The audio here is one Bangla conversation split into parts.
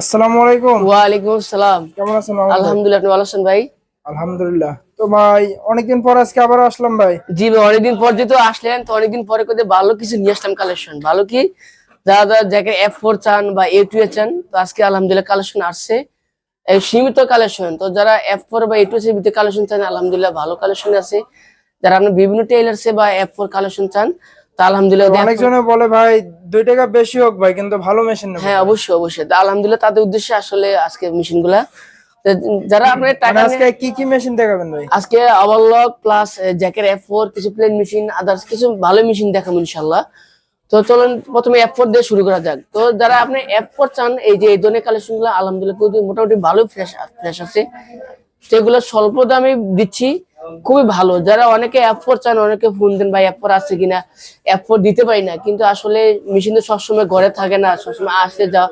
আসসালামু আলাইকুম। ওয়ালাইকুম আসসালাম। কেমন আছেন আলহামদুলিল্লাহ আপনি ভালো আছেন ভাই? আলহামদুলিল্লাহ। তো ভাই অনেকদিন পর আজকে আবার আসলাম ভাই। জি ভাই অনেকদিন পর যেহেতু আসলেন তো অনেকদিন পরে ভালো কিছু নিয়ে আসলাম কালেকশন ভালো কি? যারা যারা যাকে এফ ফোর চান বা এ টু এ চান তো আজকে আলহামদুলিল্লাহ কালেকশন আসছে। এই সীমিত কালেকশন তো যারা এফ ফোর বা এ টু এর ভিতরে কালেকশন চান আলহামদুলিল্লাহ ভালো কালেকশন আছে। যারা আপনি বিভিন্ন টেইলার্সে বা এফ ফোর কালেকশন চান তো আলহামদুলিল্লাহ অনেকজনে বলে ভাই দুই টাকা বেশি হোক ভাই কিন্তু ভালো মেশিন হ্যাঁ অবশ্যই অবশ্যই। তো আলহামদুলিল্লাহ তাদের উদ্দেশ্যে আসলে আজকে মেশিনগুলা যারা আপনার মানে টাকা আজকে কি কি মেশিন দেখাবেন ভাই? আজকে ওভারলক প্লাস জ্যাকের এফ ফোর কিছু প্লেন মেশিন আদার্স কিছু ভালো মেশিন দেখাবো ইনশাল্লাহ তো চলুন প্রথমে ফোর দিয়ে শুরু করা যাক। তো যারা আপনি ফোর চান এই যে এই ধরনের কালেকশনগুলো আলহামদুলিল্লাহ মোটামুটি ভালো ফ্রেশ ফ্রেশ আছে। সেগুলো স্বল্প দামে দিচ্ছি। খুবই ভালো। যারা অনেকে অ্যাপ ফোর চান অনেকে ফোন দেন ভাই অ্যাপ ফোর আছে কিনা অ্যাপ ফোর দিতে পারি না। কিন্তু আসলে মেশিন তো সবসময় ঘরে থাকে না সবসময় আসে যা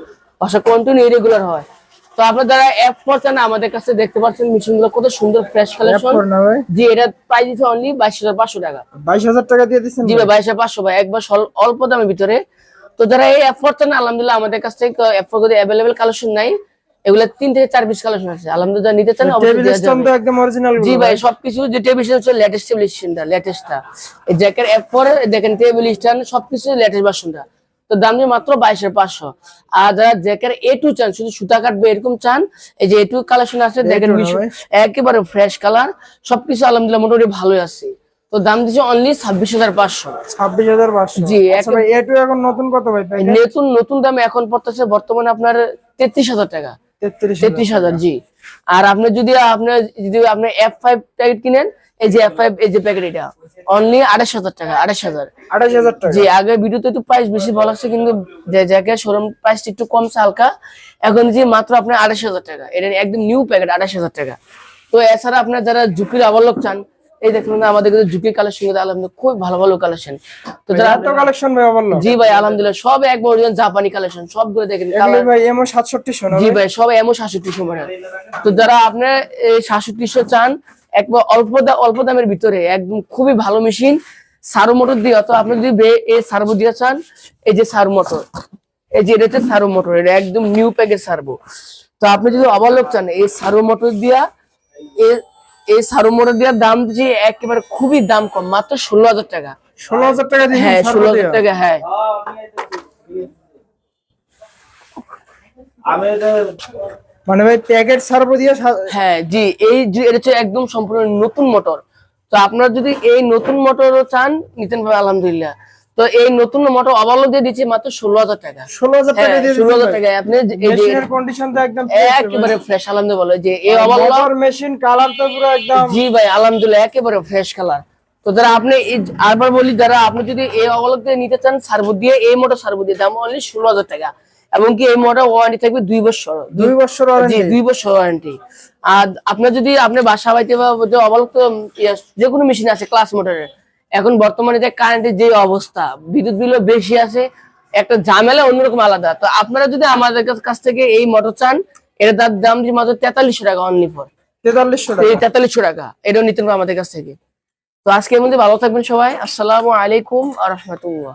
বাসা কন্টিনিউ ইরেগুলার হয়। তো আপনার যারা অ্যাপ ফোর চান আমাদের কাছে দেখতে পাচ্ছেন মেশিনগুলো কত সুন্দর ফ্রেশ কালেকশন F4 না ভাই? জি এটা প্রাইস দিচ্ছে অনলি বাইশ হাজার পাঁচশো টাকা। বাইশ হাজার টাকা দিয়ে দিচ্ছেন জি ভাই? বাইশ হাজার পাঁচশো ভাই একবার অল্প দামের ভিতরে। তো যারা এই অ্যাপ চান আলহামদুলিল্লাহ আমাদের কাছ থেকে অ্যাপ ফোর অ্যাভেলেবেল কালেকশন নাই। এগুলা তিন থেকে চার পিস কালেকশন আছে। আলহামদুলিল্লাহ নিতে চান একদম অরিজিনাল জি ভাই সবকিছু যে টেবিল স্ট্যান্ড হচ্ছে লেটেস্ট টেবিল স্ট্যান্ডটা লেটেস্টটা এই জ্যাকের অ্যাপ পরে দেখেন টেবিল স্ট্যান্ড সবকিছু লেটেস্ট ভার্সনটা তো দাম যে মাত্র বাইশের পাঁচশো। আর যারা জ্যাকের এ টু চান শুধু সুতা কাটবে এরকম চান এই যে এ টু কালেকশন আছে দেখেন A2 না বিশ- ভাই? একেবারে ফ্রেশ কালার সবকিছু আলহামদুলিল্লাহ মোটামুটি ভালোই আছে। তো দাম দিচ্ছে অনলি ছাব্বিশ হাজার পাঁচশো। ছাব্বিশ হাজার পাঁচশো। জি, আচ্ছা এটু এখন নতুন কত ভাই? নতুন নতুন দামে এখন পড়তেছে বর্তমানে আপনার তেত্রিশ হাজার টাকা। তেত্রিশ হাজার জি। আর আপনি যদি আপনার যদি আপনি এফ ফাইভ প্যাকেট কিনেন এই যে এফ ফাইভ এই যে প্যাকেট এটা অনলি আড়াইশ হাজার টাকা আড়াইশ হাজার। আঠাশ হাজার টাকা। জি আগে ভিডিওতে একটু প্রাইস বেশি বলা হচ্ছে কিন্তু যে জায়গায় শোরুম প্রাইসটা একটু কমছে হালকা এখন যে মাত্র আপনার আড়াইশ হাজার টাকা। এটা একদম নিউ প্যাকেট আড়াইশ হাজার টাকা। তো এছাড়া আপনার যারা ঝুঁকির আবলক চান এই দেখুন আমাদের কিন্তু ঝুঁকির কালেকশন কিন্তু আলহামদুলিল্লাহ খুব ভালো ভালো কালেকশন তো যারা এত কালেকশন ভাই বলল জি ভাই আলহামদুলিল্লাহ সব একবার original জাপানি কালেকশন সবগুলো দেখেন এগুলো ভাই এমও সাতষট্টি শোনা জি ভাই। সব এমন সাতষট্টিশো মডেল তো যারা আপনার এই সাতষট্টিশো চান একবার অল্প অল্প দামের ভিতরে একদম খুবই ভালো মেশিন সারো মোটর দিয়ে অথবা আপনি যদি বে- এই সার্ভো দিয়ে চান এই যে সারো মোটর এই যে এটা হচ্ছে সারো মোটর এটা একদম নিউ প্যাকের সার্ভো তো আপনি যদি অবালক চান এই সারো মোটর দিয়া এই সারো মোটর দেওয়ার দাম যে একেবারে খুবই দাম কম মাত্র ষোলো হাজার টাকা। ষোলো হাজার টাকা হ্যাঁ ষোলো হাজার টাকা হ্যাঁ। মানে ভাই প্যাকেট সার্ভো দিয়ে হ্যাঁ জি এই যে এটা হচ্ছে একদম সম্পূর্ণ নতুন মোটর। তো আপনারা যদি এই নতুন মোটরও চান নিতেন ভাই আলহামদুলিল্লাহ। তো এই নতুন মোটর অবালো দিয়ে দিচ্ছে মাত্র ষোলো হাজার টাকা। ষোলো হাজার টাকা হ্যাঁ ষোলো হাজার টাকা আপনি মেশিনের একদম একেবারে ফ্রেশ আলহামদুলিল্লাহ বলে যে এই অবালো মেশিন কালার তো পুরো একদম জি ভাই আলহামদুলিল্লাহ একেবারে ফ্রেশ কালার তো যারা আপনি আরবার বলি যারা আপনি যদি এই অবলক দিয়ে নিতে চান সার্ভো দিয়ে এই মোটর সার্ভো দিয়ে দাম অনলি ষোলো হাজার টাকা। এমনকি এই মোটর ওয়ারেন্টি থাকবে দুই বছর। দুই বছর দুই বছর ওয়ারেন্টি আর আপনার যদি আপনি বাসা বাড়িতে বা অবলক ইয়ে, যে কোনো মেশিন আছে ক্লাস মোটরের এখন বর্তমানে যে কারেন্টের যে অবস্থা বিদ্যুৎ বিলও বেশি আছে একটা ঝামেলা অন্যরকম আলাদা। তো আপনারা যদি আমাদের কাছ- থেকে এই মোটর চান এটা তার দাম যে মাত্র তেতাল্লিশশো টাকা অনলি ফর তেতাল্লিশশো টাকা। তেতাল্লিশশো টাকা এটাও নিতে পারব আমাদের কাছ থেকে। তো আজকে এর মধ্যে ভালো থাকবেন সবাই। আসসালামু আলাইকুম আ রহমতুল্লাহ।